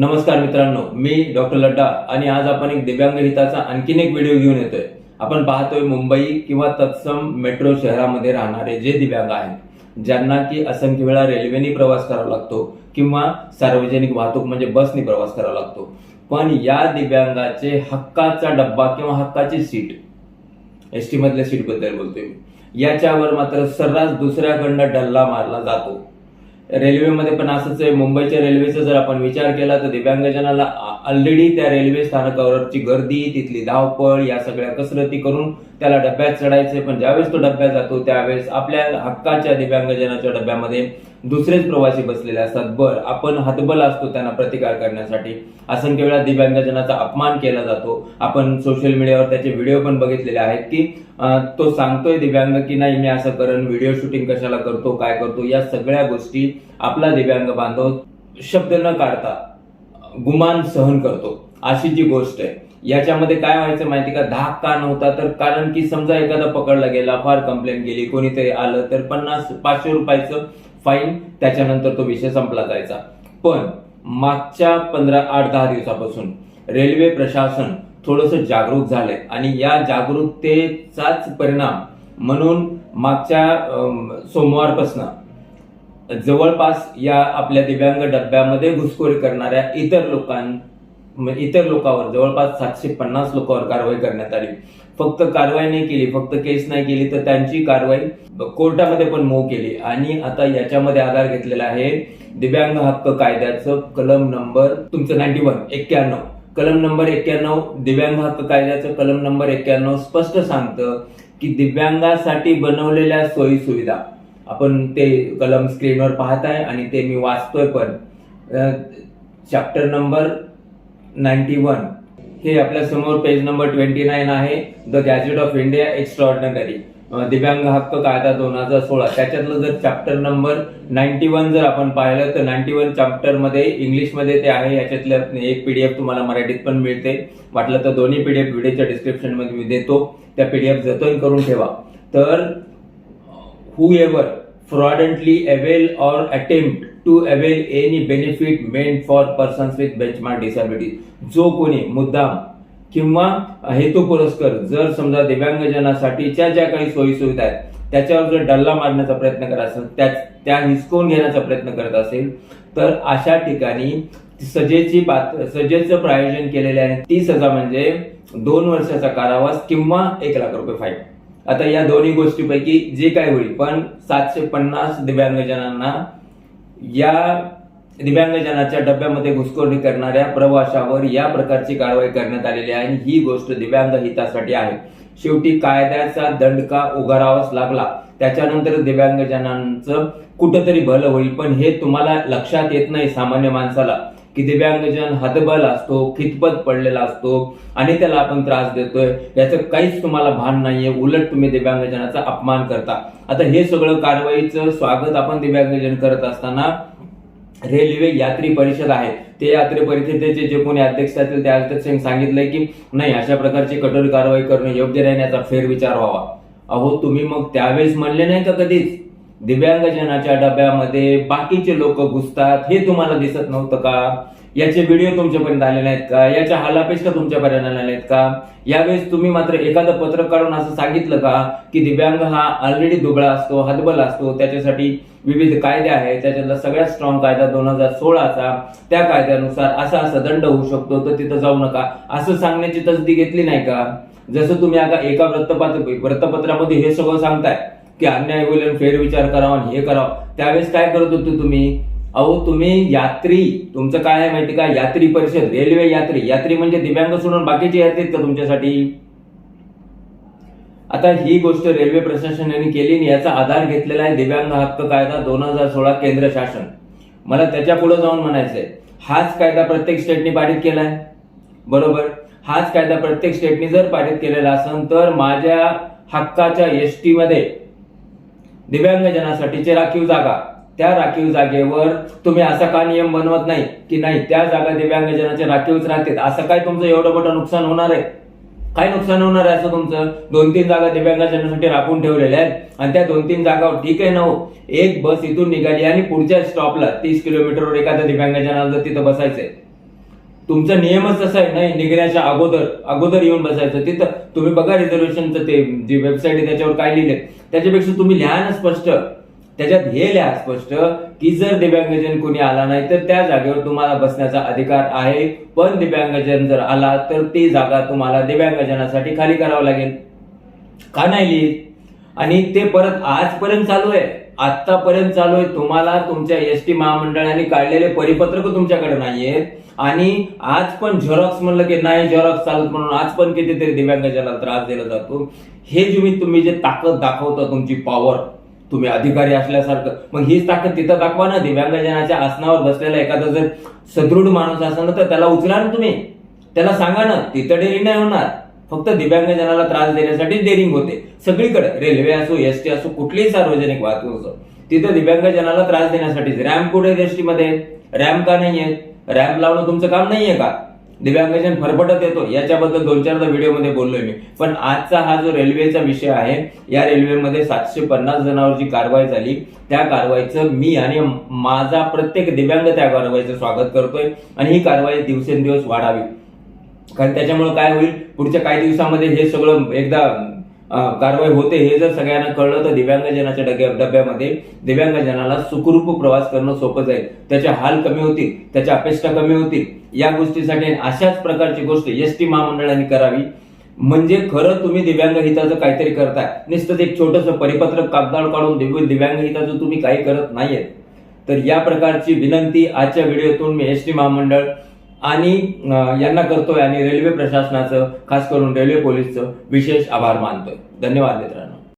नमस्कार मित्रांनो मी डॉक्टर लड्डा आणि आज आपण एक दिव्यांग हिताचा आणखीन एक व्हिडिओ घेऊन येतोय. आपण पाहतोय मुंबई किंवा तत्सम मेट्रो शहरामध्ये राहणारे जे दिव्यांग आहेत ज्यांना की असंख्य वेळा रेल्वेने प्रवास करावा लागतो किंवा सार्वजनिक वाहतूक म्हणजे बसनी प्रवास करावा लागतो. पण या दिव्यांगाचे हक्काचा डब्बा किंवा हक्काची सीट एस टी मधल्या सीटबद्दल बोलतोय मी याच्यावर मात्र सर्रास दुसऱ्याकडनं डल्ला मारला जातो. रेल्वेमध्ये पण असंच आहे. मुंबईच्या रेल्वेचा जर आपण विचार केला तर दिव्यांगजनाला ऑलरेडी त्या रेल्वे स्थानकावरची गर्दी तिथली धावपळ या सगळ्या कसरती करून त्याला डब्यात चढायचे पण ज्यावेळेस तो डब्यात जातो त्यावेळेस आपल्या हक्काच्या दिव्यांगजनाच्या डब्यामध्ये दुसरेच प्रवासी बसलेले असतात. बर आपण हातबल असतो त्यांना प्रतिकार करण्यासाठी. असंख्य वेळा दिव्यांगजनाचा अपमान केला जातो. आपण सोशल मीडियावर त्याचे व्हिडिओ पण बघितलेले आहेत की तो सांगतोय दिव्यांग की नाही मी असं करण व्हिडिओ शूटिंग कशाला करतो काय करतो या सगळ्या गोष्टी आपला दिव्यांग बांधव शब्द न काढता गुमान सहन करतो. अशी जी गोष्ट आहे. याच्यामध्ये काय व्हायचं माहिती का? धाक का नव्हता? तर कारण की समजा एखादा पकडला गेला फार कंप्लेंट गेली कोणीतरी आलं तर पन्नास पाचशे रुपयाचं फाईन त्याच्यानंतर तो विषय संपला जायचा. पण मागच्या पंधरा आठ दहा दिवसापासून रेल्वे प्रशासन थोडस जागरूक झालंय. आणि या जागरूकतेचाच परिणाम म्हणून मागच्या सोमवारपासनं जवळपास या आपल्या दिव्यांग डब्यामध्ये घुसखोरी करणाऱ्या इतर लोकां इतर लोकांवर जवळपास सातशे पन्नास लोकांवर कारवाई करण्यात आली. फक्त कारवाई नाही केली फक्त केस नाही केली तर त्यांची कारवाई कोर्टामध्ये पण मूव केली. आणि आता याच्यामध्ये आधार घेतलेला आहे दिव्यांग हक्क कायद्याचं कलम नंबर तुमचं नाईन्टी वन एक्क्याण्णव. कलम नंबर एक्क्याण्णव दिव्यांग हक्क कायद्याचं कलम नंबर एक्क्याण्णव स्पष्ट सांगतं की दिव्यांगासाठी बनवलेल्या सोयी सुविधा आपण ते कलम स्क्रीनवर पाहताय आणि ते मी वाचतोय पण चॅप्टर नंबर नाईन्टी वन हे आपल्यासमोर पेज नंबर ट्वेंटी नाईन आहे. The gazette of India extraordinary दिव्यांग हक्क कायदा दोन हजार सोळा. त्याच्यातलं जर चॅप्टर नंबर नाईन्टी वन जर आपण पाहिलं तर नाईन्टी वन चॅप्टरमध्ये इंग्लिशमध्ये ते आहे. याच्यातलं एक पीडीएफ तुम्हाला मराठीत पण मिळते. वाटलं तर दोन्ही पीडीएफ व्हिडिओच्या डिस्क्रिप्शनमध्ये मी देतो. त्या पीडीएफ जतन करून ठेवा. तर whoever fraudulently avail or attempt to avail any benefit meant for persons with benchmark disability जो कोणी मुद्दाम किंवा हेतू पुरस्कर जर समजा दिव्यांगजनासाठीच्या ज्या काही सोयी सुविधा आहेत त्याच्यावर जर डल्ला मारण्याचा प्रयत्न करत असेल त्या त्या हिसकवून घेण्याचा प्रयत्न करत असेल तर अशा ठिकाणी सजेची पात सजेचं प्रायोजन केलेले आहे. ती सजा म्हणजे दोन वर्षाचा कारावास किंवा एक लाख रुपये फाईन. आता या दोन्ही गोष्टीपैकी जे काय होईल पण सातशे पन्नास दिव्यांगजनांना या दिव्यांगजनाच्या डब्यामध्ये घुसखोरी करणाऱ्या प्रवाशावर या प्रकारची कारवाई करण्यात आलेली आहे आणि ही गोष्ट दिव्यांग हितासाठी आहे. शेवटी कायद्याचा दंडका उगारावाच लागला. त्याच्यानंतर दिव्यांगजनांचं कुठंतरी भलं होईल पण हे तुम्हाला लक्षात येत नाही सामान्य माणसाला की दिव्यांगजन हतबल असतो खितपत पडलेला असतो आणि त्याला आपण त्रास देतोय. याचं काहीच तुम्हाला भान नाहीये उलट तुम्ही दिव्यांगजनाचा अपमान करता. आता हे सगळं कारवाईचं स्वागत आपण दिव्यांगजन करत असताना रेल्वे यात्री परिषद आहे. ते यात्री परिषदेचे जे कोणी अध्यक्ष असतील त्या अध्यक्षांनी सांगितलंय की नाही अशा प्रकारची कठोर कारवाई करणं योग्य राहण्याचा फेरविचार व्हावा. अहो तुम्ही मग त्यावेळेस म्हणले नाही का कधीच? दिव्यांगजनाच्या डब्यामध्ये बाकीचे लोक घुसतात हे तुम्हाला दिसत नव्हतं का? याचे व्हिडिओ तुमच्यापर्यंत आलेले आहेत का? याच्या हालापेक्षा तुमच्यापर्यंत आलेल्या आहेत का? यावेळेस तुम्ही मात्र एखादं पत्र काढून असं सांगितलं का? की दिव्यांग हा ऑलरेडी दुबळा असतो हतबल असतो त्याच्यासाठी विविध कायदे आहेत त्याच्यातला सगळ्यात स्ट्रॉंग कायदा दोन हजार सोळाचा. त्या कायद्यानुसार असा असा दंड होऊ शकतो तर तिथं जाऊ नका. असं सांगण्याची तसदी घेतली नाही का? जसं तुम्ही आता एका वृत्तपत्र वृत्तपत्रामध्ये हे सगळं सांगताय की अन्याय होईल फेरविचार करावा आणि हे करावं. त्यावेळेस काय करत होते तुम्ही? अहो तुम्ही यात्री तुमचं काय आहे माहिती का? यात्री परिषद रेल्वे यात्री. यात्री म्हणजे दिव्यांग सोडून बाकीचे यात्री का तुमच्यासाठी? आता ही गोष्ट रेल्वे प्रशासनाने केली आणि याचा आधार घेतलेला आहे दिव्यांग हक्क कायदा दोन हजार सोळा केंद्र शासन. मला त्याच्या पुढे जाऊन म्हणायचंय हाच कायदा प्रत्येक स्टेटनी पारित केलाय. बरोबर? हाच कायदा प्रत्येक स्टेटनी जर पारित केलेला असेल तर माझ्या हक्काच्या एस टी मध्ये राखीव जागा त्या राखीव जागेवर तुम्ही असा का नियम बनवत नाही? की नाही त्या जागा दिव्यांगजनाचे राखीवच राहतील. असं काय तुमचं एवढं मोठं नुकसान होणार आहे? काय नुकसान होणार आहे असं तुमचं? दोन तीन जागा दिव्यांगजनासाठी राखून ठेवलेल्या आहेत आणि त्या दोन तीन जागावर ठीक आहे ना हो? एक बस इथून निघाली आणि पुढच्या स्टॉपला तीस किलोमीटरवर एखाद्या दिव्यांगजनाला जर तिथं बसायचंय. तुमचा नियमच तसा आहे नाही निघण्याच्या अगोदर अगोदर येऊन बसायचं. तिथं तुम्ही बघा रिझर्वेशनचं ते जी वेबसाईट आहे त्याच्यावर काय लिहिले त्याच्यापेक्षा तुम्ही लिहा ना स्पष्ट. त्याच्यात हे लिहा स्पष्ट की जर दिव्यांगजन कोणी आला नाही तर त्या जागेवर तुम्हाला बसण्याचा अधिकार आहे. पण दिव्यांगजन जर आला तर ती जागा तुम्हाला दिव्यांगजनासाठी खाली करावं लागेल. का नाही लिहित? आणि ते परत आजपर्यंत चालू आहे. आतापर्यंत चालू आहे. तुम्हाला तुमच्या एस टी महामंडळाने काढलेले परिपत्रक तुमच्याकडे नाहीयेत. आणि आज पण झेरॉक्स म्हणलं की नाही झेरॉक्स चालत म्हणून आज पण कितीतरी दिव्यांगजनाला त्रास दिला जातो. हे तुम्ही तुम्ही जे ताकद दाखवता तुमची पॉवर तुम्ही अधिकारी असल्यासारखं. मग हीच ताकद तिथं दाखवा ना दिव्यांगजनाच्या आसनावर बसलेला एखादा जर सदृढ माणूस असेल ना तर त्याला उचला ना तुम्ही. त्याला सांगा ना तिथं डेअरिंग नाही होणार. फक्त दिव्यांगजनाला त्रास देण्यासाठी डेअरिंग होते. सगळीकडे रेल्वे असो एस टी असो कुठलीही सार्वजनिक वाहतूक असो तिथं दिव्यांगजनाला त्रास देण्यासाठी. रॅम्प कुठे एस टीमध्ये? रॅम्प का नाहीये? रॅम्प लावणं तुमचं काम नाहीये का? दिव्यांगजन फरफटत येतो. याच्याबद्दल दोन चारदा व्हिडिओमध्ये बोललोय मी. पण आजचा हा जो रेल्वेचा विषय आहे या रेल्वेमध्ये सातशे पन्नास जणांवर जी कारवाई झाली त्या कारवाईचं मी आणि माझा प्रत्येक दिव्यांग त्या कारवाईचं स्वागत करतोय आणि ही कारवाई दिवसेंदिवस वाढावी. कारण त्याच्यामुळे काय होईल? पुढच्या काही दिवसामध्ये हे सगळं एकदा कारवाई होते हे जर सगळ्यांना कळलं तर दिव्यांगजनाच्या डब्या डब्यामध्ये दिव्यांगजनाला सुखरूप प्रवास करणं सोपं जाईल. त्याचे हाल कमी होतील त्याच्या अपेक्षा कमी होतील. या गोष्टीसाठी अशाच प्रकारची गोष्ट एस टी महामंडळाने करावी. म्हणजे खरं तुम्ही दिव्यांग हिताचं काहीतरी करताय. नुसतं एक छोटंसं परिपत्रक कागदावर काढून दिव्य दिव्यांग हिताचं तुम्ही काही करत नाहीयेत. तर या प्रकारची विनंती आजच्या व्हिडिओतून मी एस टी महामंडळ आणि यांना करतोय आणि रेल्वे प्रशासनाचं खास करून रेल्वे पोलीसचं विशेष आभार मानतोय. धन्यवाद मित्रांनो.